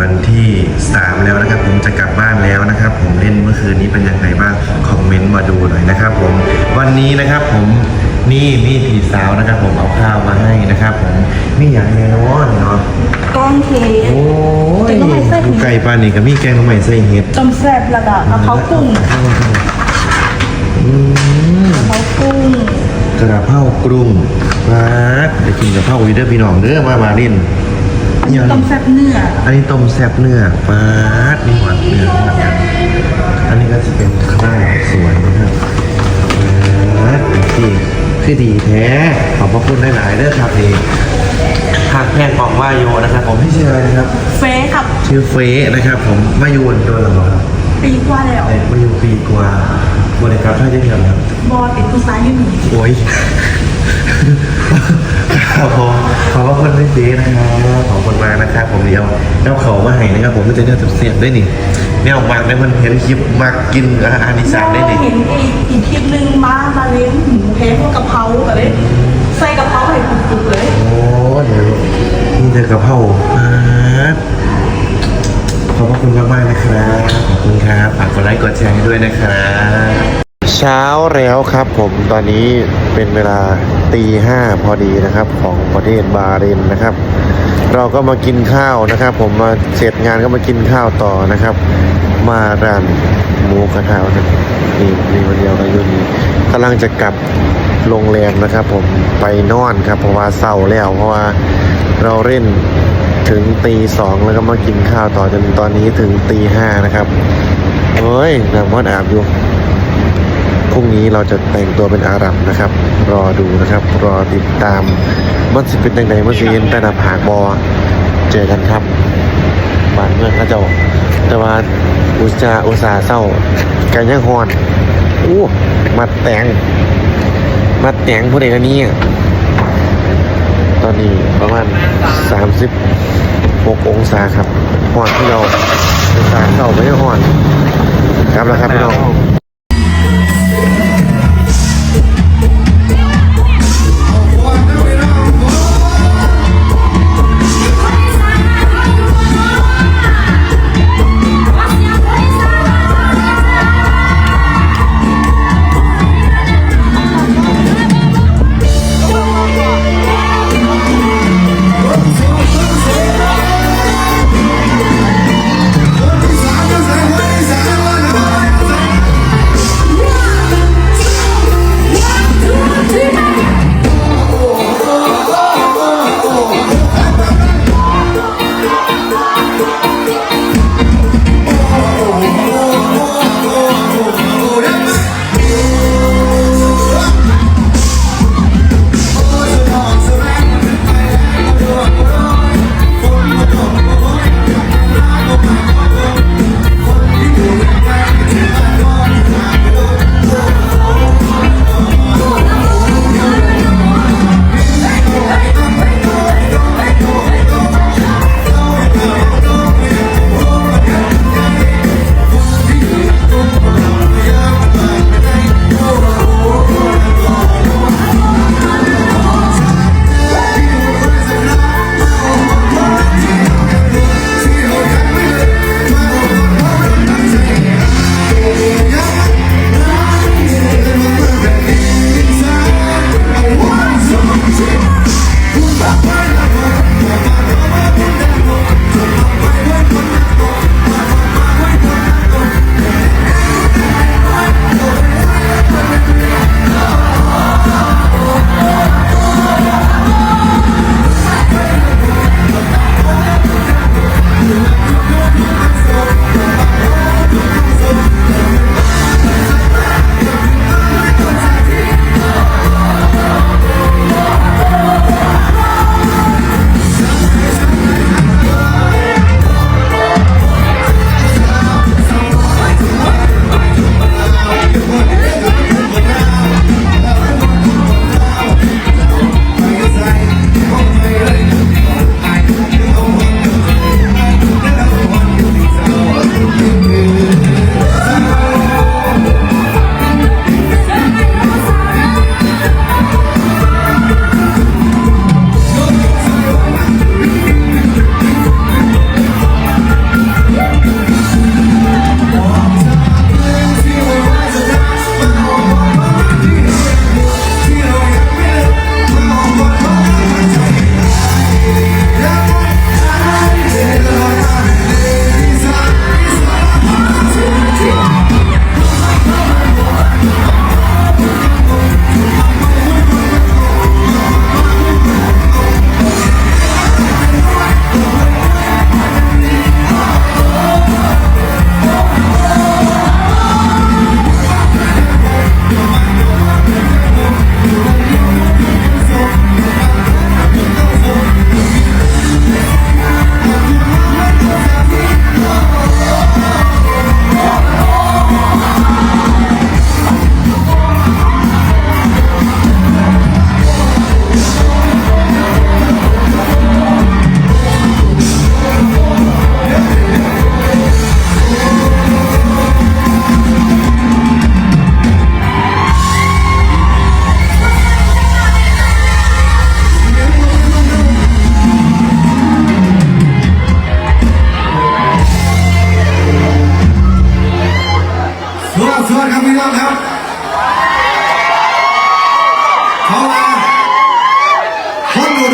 วันที่ 3 แล้วนะครับ ผมจะกลับบ้านแล้วนะครับ ผมเล่นเมื่อคืนนี้เป็นยังไงบ้างคอมเมนต์มาดูหน่อยนะครับ ผมวันนี้นะครับผมนี่มีผีสาวนะครับ ผมเอาข้าวมาให้นะครับ ผมมีอย่างแน่นอนเนาะก้องเคสโอ้ยแกงหน่อไม้ไส้เห็ด ดูไก่ปลานี่กับมีแกงหน่อไม้ไส้เห็ดต้มแซ่บระดับกะเพรากุ้งอืม กะเพรากุ้งกระเพรากรุงมาได้กินกระเพราวิเดอร์พี่น้องเด้อมามาเล่น ยังต้มแซ่บเนื้อ อันนี้ต้มแซ่บเนื้อปาดมีหวานเนื้อหวานกันอันนี้ก็จะเป็นข้าวสวยนะครับปาดเป็นที่คือดีแท้ ขอบพระคุณหลายๆเด้อครับนี่หักแพงบอกว่าโยนะครับ ผมที่ชื่ออะไรนะครับ เฟสครับ ชื่อเฟสนะครับ ผมมายูนโดนหรือเปล่าครับปีกว่าแล้วเอ้ยมายูปีกว่า บริการท่าเยี่ยมครับบอติดผู้ชายอยู่หนึ่งโอ้ยครับผมขอบพระคุณพี่เจนะครับขอบคุณมากนะครับผมเดียวแล้วเขามาให้นะครับผมก็จะเนี่ยเสียบๆได้นี่เนี่ยออกมาได้มันเห็นคลิปมากินอาหารอีสานได้นี่เห็นอีกอีกคลิปหนึ่งมามาเลี้ยงหมูแพ้พวกกะเพราอะไรใส่กะเพราให้ปุกๆเลยโอ้เดี๋ยวนี่เจอกระเพราครับขอบพระคุณมากๆนะครับ ขอบคุณครับ ฝากกดไลค์กดแชร์ให้ด้วยนะครับเช้าแล้วครับผมตอนนี้เป็นเวลาตีห้าพอดีนะครับของประเทศบาเรนนะครับ เราก็มากินข้าวนะครับ ผมมาเสร็จงานก็มากินข้าวต่อนะครับ มาร้านหมูกระทะนะนี่มีวันเดียวกันอยู่นี่กำลังจะกลับโรงแรมนะครับ ผมไปนอนครับเพราะว่าเศร้าแล้วเพราะว่าเราเล่นถึงตีสองแล้วก็มากินข้าวต่อจนตอนนี้ถึงตีห้านะครับ เฮ้ยน้ำมันอาบอยู่พรุ่งนี้เราจะแต่งตัวเป็นอาหรับนะครับ รอดูนะครับ รอติดตามมันสิเป็นยังไงมันสิเห็นแต่หน้าผากบอเจอกันครับบานเมืองพระเจ้าแต่ว่าอุตสาอุตสาเศร้ากันยังฮอนอู้มัดแตงมัดแตงผู้ใดกันนี้ตอนนี้ประมาณ 36 องศาครับฮอนที่เราอุตสาเศร้าไม่ได้ฮอน ครับแล้วครับพี่น้อง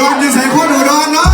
ดรอยู่ใส่คนอุดรเนาะ